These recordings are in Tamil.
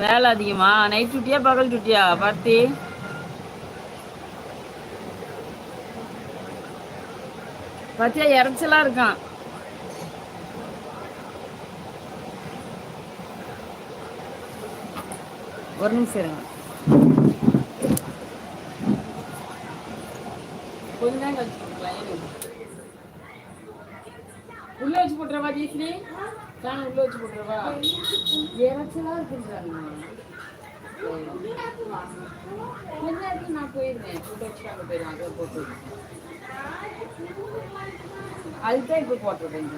வேலை அதிகமா? நைட் டியூட்டியா பகல் டியூட்டியா பார்த்தி? பார்த்தியா இறைச்சலா இருக்கான். ஒரு நிமிஷம் இருங்க. கொஞ்ச நேரம் கழிச்சு உள்ள வச்சு போட்டுறவா ஜெயஸ்ரீ ஃபேன் உள்ள வச்சு போட்டுருவா இறைச்சலாக இருக்குன்றாங்க கொஞ்ச நான் போயிருந்தேன். போட்டு வச்சுட்டு அங்கே போயிடுவேன் அங்கே போட்டு. அதுதான் இப்போ போட்டுருக்கேன்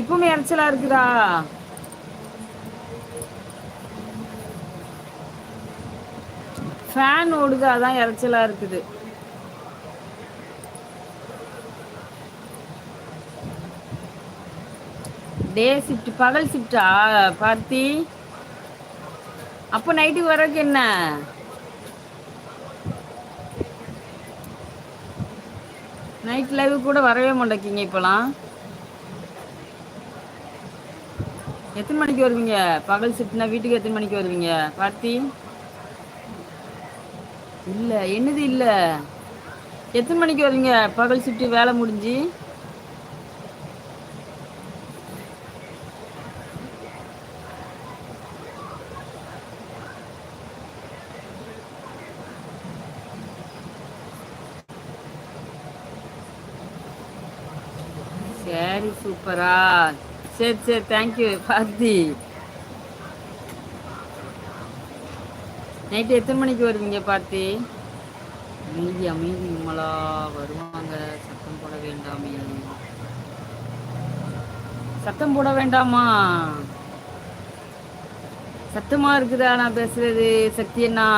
இப்பவுமே இறைச்சலா இருக்குதா? ஃபேன் ஓடுது அதான் இறைச்சலா இருக்குது. டே ஷிஃப்ட் பகல் ஷிஃப்டா பார்த்தி? அப்போ நைட்டுக்கு வரக்கு என்ன? நைட் லைவ் கூட வரவே மாட்டேங்கிங்க இப்போலாம் எத்தனை மணிக்கு வருவீங்க? பகல் ஷிஃப்ட்னா வீட்டுக்கு எத்தனை மணிக்கு வருவீங்க? பார்த்தி? இல்ல என்னது இல்ல? எத்தனை மணிக்கு வரீங்க பகல் சுட்டு வேலை முடிஞ்சு? சரி சூப்பரா. சரி சரி தேங்க்யூ பார்த்தி நைட்டு எத்தனை மணிக்கு வருவீங்க பார்த்தி? அமைதி அமைதி விமலா வருவாங்க. சத்தம் போட வேண்டாமே. சத்தம் போட வேண்டாமா? சத்தமா இருக்குதா நான் பேசுறது? சக்தி அண்ணா.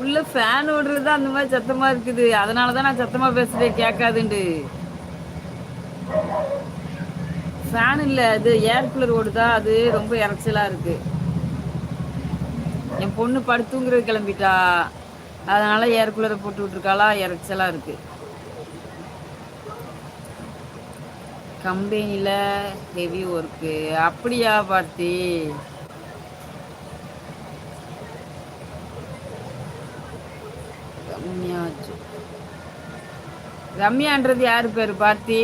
உள்ள ஃபேன் ஓடுறது தான் அந்த மாதிரி சத்தமா இருக்குது. அதனால தான் நான் சத்தமா பேசுறேன் கேட்காதுண்டு. ஃபேன் இல்லை அது ஏர் கூலர் ஓடுதா? அது ரொம்ப இறைச்சலா இருக்கு. என் பொண்ணு படுத்துங்கிறது கிளம்பிட்டா. அதனால ஏர் கூலரை போட்டு விட்டுருக்காளா? இறைச்சலாக இருக்கு. கம்பெனியில் ஹெவி ஒர்க்கு அப்படியா பார்த்தி? ரம்யாச்சு. ரம்யான்றது யாரு பேரு பார்த்தி?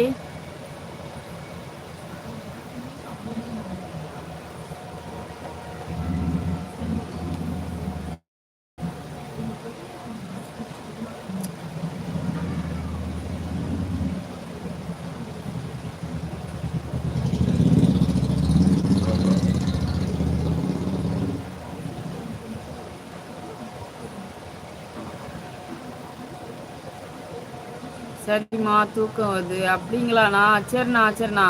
சரிம்மா தூக்கம் வருது. அப்படிங்களாண்ணா? சரிண்ணா சரிண்ணா.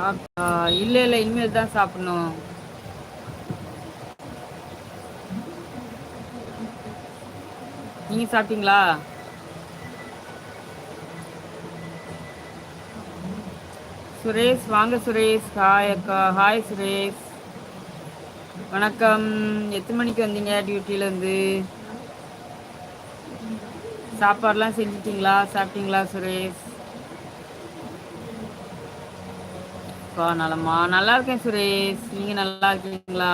சாப்பிட்டா? இல்லை இல்லை இனிமேல் தான் சாப்பிடணும். நீங்க சாப்பிட்டீங்களா? சுரேஷ் வாங்க சுரேஷ். ஹாய் அக்கா. ஹாய் சுரேஷ். வணக்கம். எத்தனை மணிக்கு வந்தீங்க டியூட்டிலேருந்து சாப்பாடுலாம் செஞ்சிட்டிங்களா? சாப்பிட்டீங்களா சுரேஷ்? நலமா? நல்லா இருக்கேன் சுரேஷ். நீங்கள் நல்லா இருக்கீங்களா